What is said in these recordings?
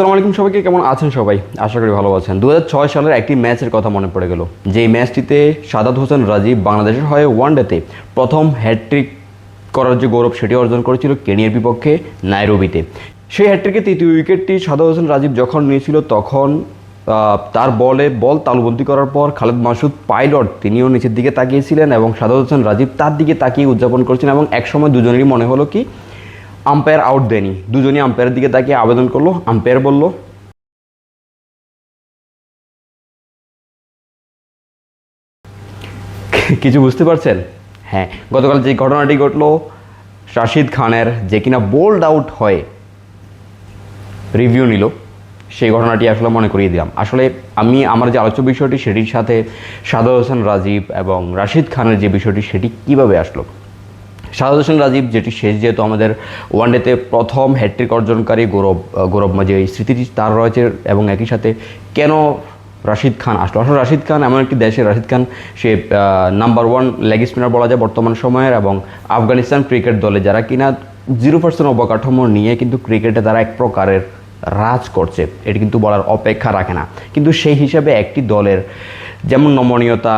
আসসালামু আলাইকুম সবাইকে, কেমন আছেন সবাই? আশা করি ভালো আছেন। দু হাজার ছয় সালের একটি ম্যাচের কথা মনে পড়ে গেল। যেই ম্যাচটিতে সাদাত হোসেন রাজীব বাংলাদেশের হয়ে ওয়ানডেতে প্রথম হ্যাট্রিক করার যে গৌরব, সেটি অর্জন করেছিল কেনিয়ার বিপক্ষে নাইরোবিতে। সেই হ্যাট্রিকে তৃতীয় উইকেটটি সাদাত হোসেন রাজীব যখন নিয়েছিল, তখন তার বলে বল তালুবন্দি করার পর খালেদ মাসুদ পাইলট তিনিও নিচের দিকে তাকিয়েছিলেন এবং সাদাত হোসেন রাজীব তার দিকে তাকিয়ে উদযাপন করছিলেন এবং একসময় দুজনেরই মনে হলো কি আম্পায়ার আউট দেয়নি। দুজনই আম্পায়ারের দিকে তাকিয়ে আবেদন করল। আম্পায়ার বলল, কিছু বুঝতে পারছেন? হ্যাঁ গতকাল যে ঘটনাটি ঘটলো, রাশিদ খানের যে কিনা বোল্ড আউট হয়ে রিভিউ নিল, সেই ঘটনাটি আসলে মনে করিয়ে দিলাম। আসলে আমি, আমার যে আলোচ্য বিষয়টি, সেটির সাথে সাদর হোসেন রাজীব এবং রাশিদ খানের যে বিষয়টি, সেটি কীভাবে আসলো? সাদর হোসেন রাজীব, যেটি শেষ যেহেতু আমাদের ওয়ানডেতে প্রথম হ্যাট্রিক অর্জনকারী গৌরব গৌরব যে এই স্মৃতিটি তার রয়েছে এবং একই সাথে কেন রাশিদ খান আসলো? আসলে রাশিদ খান এমন একটি দেশে, রাশিদ খান সে নাম্বার ওয়ান লেগ স্পিনার বলা যায় বর্তমান সময়ের এবং আফগানিস্তান ক্রিকেট দলে যারা কিনা জিরো পার্সেন্ট অবকাঠামো নিয়ে কিন্তু ক্রিকেটে তারা এক প্রকারের রাজ করছে। এটি কিন্তু বলার অপেক্ষা রাখে না। কিন্তু সেই হিসাবে একটি দলের যেমন নমনীয়তা,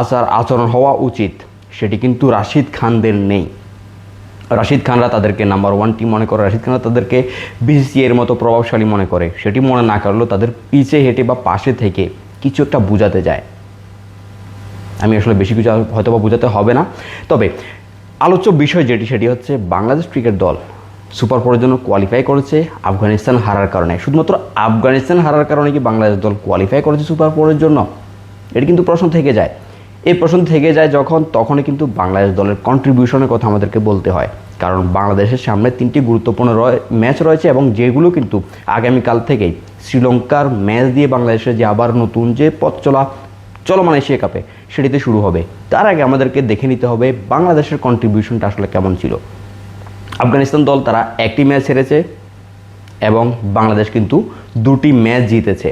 আচার, আচরণ হওয়া উচিত সেটি কিন্তু রাশিদ খানদের নেই। রাশিদ খানরা তাদেরকে নাম্বার ওয়ান টিম মনে করে, রাশিদ খানরা তাদেরকে বিসিসি মতো প্রভাবশালী মনে করে। সেটি মনে না করলেও তাদের পিছে হেঁটে বা পাশে থেকে কিছু একটা বোঝাতে যায়। আমি আসলে বেশি কিছু হয়তো বা বোঝাতে হবে না। তবে আলোচ্য বিষয় যেটি, সেটি হচ্ছে বাংলাদেশ ক্রিকেট দল সুপার ফোরের জন্য কোয়ালিফাই করেছে আফগানিস্তান হারার কারণে। শুধুমাত্র আফগানিস্তান হারার কারণে কি বাংলাদেশ দল কোয়ালিফাই করেছে সুপার ফোরের জন্য? এটি কিন্তু প্রশ্ন থেকে যায়। এই প্রশ্ন থেকে যায় যখন, তখনই কিন্তু বাংলাদেশ দলের কন্ট্রিবিউশনের কথা আমাদেরকে বলতে হয়। কারণ বাংলাদেশের সামনে তিনটি গুরুত্বপূর্ণ ম্যাচ রয়েছে এবং যেগুলো কিন্তু আগামীকাল থেকেই শ্রীলঙ্কার ম্যাচ দিয়ে বাংলাদেশের যে আবার নতুন যে পথ চলা, চলমান এশিয়া কাপে সেটিতে শুরু হবে। তার আগে আমাদেরকে দেখে নিতে হবে বাংলাদেশের কন্ট্রিবিউশনটা আসলে কেমন ছিল। আফগানিস্তান দল তারা একটি ম্যাচ হেরেছে এবং বাংলাদেশ কিন্তু দুটি ম্যাচ জিতেছে।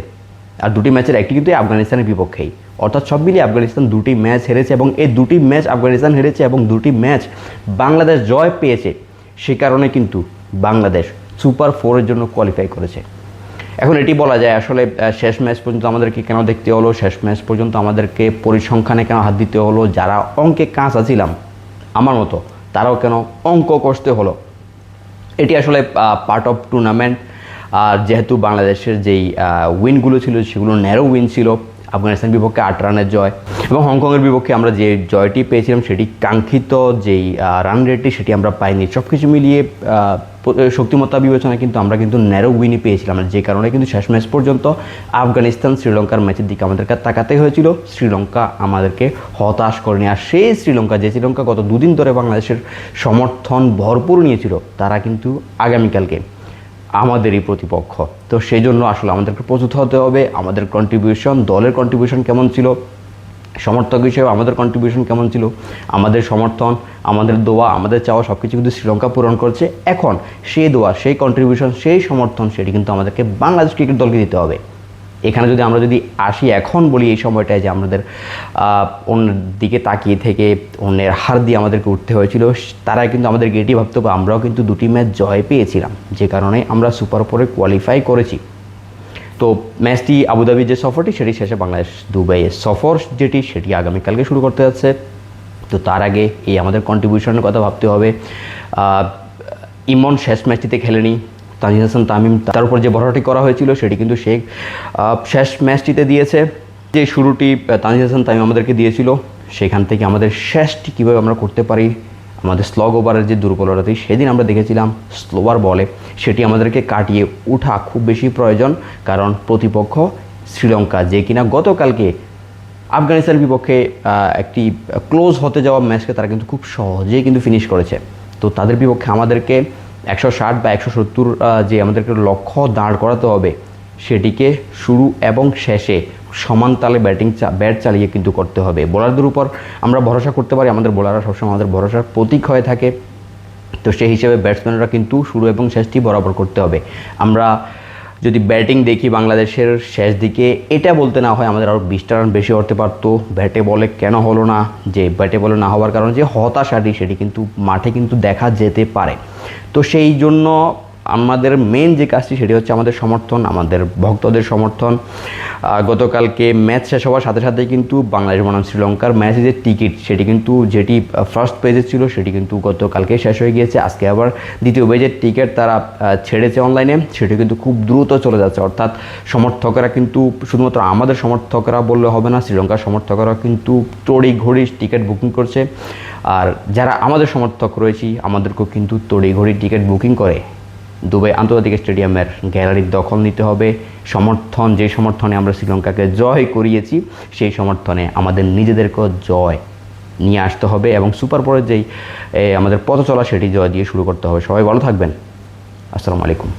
আর দুটি ম্যাচের একটি কিন্তু আফগানিস্তানের বিপক্ষেই। অর্থাৎ সব মিলিয়ে আফগানিস্তান দুটি ম্যাচ হেরেছে এবং এই দুটি ম্যাচ আফগানিস্তান হেরেছে এবং দুটি ম্যাচ বাংলাদেশ জয় পেয়েছে, সে কারণে কিন্তু বাংলাদেশ সুপার ফোরের জন্য কোয়ালিফাই করেছে। এখন এটি বলা যায় আসলে শেষ ম্যাচ পর্যন্ত আমাদেরকে কেন দেখতে হলো, শেষ ম্যাচ পর্যন্ত আমাদেরকে পরিসংখ্যানে কেন হাত দিতে হলো, যারা অঙ্কে কাঁচা ছিলাম, আমার মতো, তারাও কেন অঙ্ক কষতে হলো? এটি আসলে পার্ট অফ টুর্নামেন্ট আর যেহেতু বাংলাদেশের যেই উইনগুলো ছিল, সেগুলো ন্যারো উইন ছিল আফগানিস্তান বিপক্ষে আট রানের জয় এবং হংকংয়ের বিপক্ষে আমরা যে জয়টি পেয়েছিলাম সেটি কাঙ্ক্ষিত যেই রান রেটটি সেটি আমরা পাইনি। সব কিছু মিলিয়ে শক্তিমত্তা বিবেচনা কিন্তু আমরা কিন্তু ন্যারো উইনই পেয়েছিলাম। যে কারণে কিন্তু শেষ ম্যাচ পর্যন্ত আফগানিস্তান শ্রীলঙ্কার ম্যাচের দিকে আমাদেরকে তাকাতে হয়েছিল। শ্রীলঙ্কা আমাদেরকে হতাশ করেনি আর সেই শ্রীলঙ্কা, যে শ্রীলঙ্কা গত দুদিন ধরে বাংলাদেশের সমর্থন ভরপুর নিয়েছিল, তারা কিন্তু আগামীকালকে আমাদেরই প্রতিপক্ষ। তো সেই জন্য আসলে আমাদেরকে প্রস্তুত হতে হবে, আমাদের কন্ট্রিবিউশন দলের কন্ট্রিবিউশন কেমন ছিল, সমর্থক হিসেবে আমাদের কন্ট্রিবিউশন কেমন ছিল, আমাদের সমর্থন, আমাদের দোয়া, আমাদের চাওয়া সব কিছু কিন্তু শ্রীলঙ্কা পূরণ করছে। এখন সেই দোয়া, সেই কন্ট্রিবিউশন সেই সমর্থন, সেটি কিন্তু আমাদেরকে বাংলাদেশ ক্রিকেট দলকে দিতে হবে। এখানে যদি আমরা যদি আসি এখন বলি এই সময়টায় যে আমাদের অন্যের দিকে তাকিয়ে থেকে অন্যের হার দিয়ে আমাদেরকে উঠতে হয়েছিল, তারা কিন্তু আমাদের এটি ভাবতে আমরাও কিন্তু দুটি ম্যাচ জয় পেয়েছিলাম, যে কারণে আমরা সুপার ফোরে কোয়ালিফাই করেছি। তো ম্যাচটি আবুধাবির যে সফরটি, সেটি শেষে বাংলাদেশ দুবাইয়ের সফর যেটি, সেটি আগামীকালকে শুরু করতে যাচ্ছে। তো তার আগে এই আমাদের কন্ট্রিবিউশনের কথা ভাবতে হবে। ইমন শেষ ম্যাচটিতে খেলেনি তানজিদ হাসান তামিম তার উপর যে ভরসাটি করা হয়েছিল সেটি কিন্তু আহ, শেষ ম্যাচটিতে দিয়েছে। যে শুরুটি তানজিদ হাসান তামিম আমাদেরকে দিয়েছিল সেখান থেকে আমাদের শেষটি কীভাবে আমরা করতে পারি আমাদের স্লগ ওভারের যে দুর্বলতাটি সেদিন আমরা দেখেছিলাম স্লোয়ার বলে সেটি আমাদেরকে কাটিয়ে ওঠা খুব বেশি প্রয়োজন কারণ প্রতিপক্ষ শ্রীলঙ্কা যে কিনা গতকালকে আফগানিস্তানের বিপক্ষে একটি ক্লোজ হতে যাওয়া ম্যাচকে তারা কিন্তু খুব সহজেই কিন্তু ফিনিশ করেছে। তো তাদের বিপক্ষে আমাদেরকে একশো ষাট বা একশো সত্তর যে আমাদেরকে লক্ষ্য দাঁড় করাতে হবে, সেটিকে শুরু এবং শেষে সমান তালে ব্যাটিং চা ব্যাট চালিয়ে কিন্তু করতে হবে। বোলারদের উপর আমরা ভরসা করতে পারি, আমাদের বোলাররা সবসময় আমাদের ভরসার প্রতীক হয়ে থাকে। তো সেই হিসেবে ব্যাটসম্যানরা কিন্তু শুরু এবং শেষটি বরাবর করতে হবে। আমরা যদি ব্যাটিং দেখি বাংলাদেশের শেষ দিকে, এটা বলতে না হয় আমাদের আরও বিশটা রান বেশি হতে পারতো। ব্যাটে বলে কেন হলো না, যে ব্যাটে বলে না হওয়ার কারণে যে হতাশাটি সেটি কিন্তু মাঠে কিন্তু দেখা যেতে পারে। তো সেই জন্য আমাদের মেন যে কাজটি, সেটি হচ্ছে আমাদের সমর্থন, আমাদের ভক্তদের সমর্থন। গতকালকে ম্যাচ শেষ হওয়ার সাথে সাথে কিন্তু বাংলাদেশ বনাম শ্রীলঙ্কার ম্যাচের যে টিকিট সেটি কিন্তু যেটি ফার্স্ট পেজে ছিল, সেটি কিন্তু গতকালকে শেষ হয়ে গিয়েছে। আজকে আবার দ্বিতীয় পেজের টিকিট তারা ছেড়েছে অনলাইনে সেটি কিন্তু খুব দ্রুত চলে যাচ্ছে। অর্থাৎ সমর্থকরা কিন্তু, শুধুমাত্র আমাদের সমর্থকরা বললে হবে না, শ্রীলঙ্কার সমর্থকরা কিন্তু তড়ি ঘড়ি টিকিট বুকিং করছে। আর যারা আমাদের সমর্থক রয়েছি, আমাদেরকেও কিন্তু তড়ি ঘড়ি টিকিট বুকিং করে। দুবাই আন্তর্জাতিক স্টেডিয়ামের গ্যালারির দখল নিতে হবে। সমর্থন, যে সমর্থনে আমরা শ্রীলঙ্কাকে জয় করিয়েছি, সেই সমর্থনে আমাদের নিজেদেরকেও জয় নিয়ে আসতে হবে এবং সুপার পরের যেই আমাদের পথ চলা সেটি জয় দিয়ে শুরু করতে হবে। সবাই ভালো থাকবেন। আসসালামু আলাইকুম।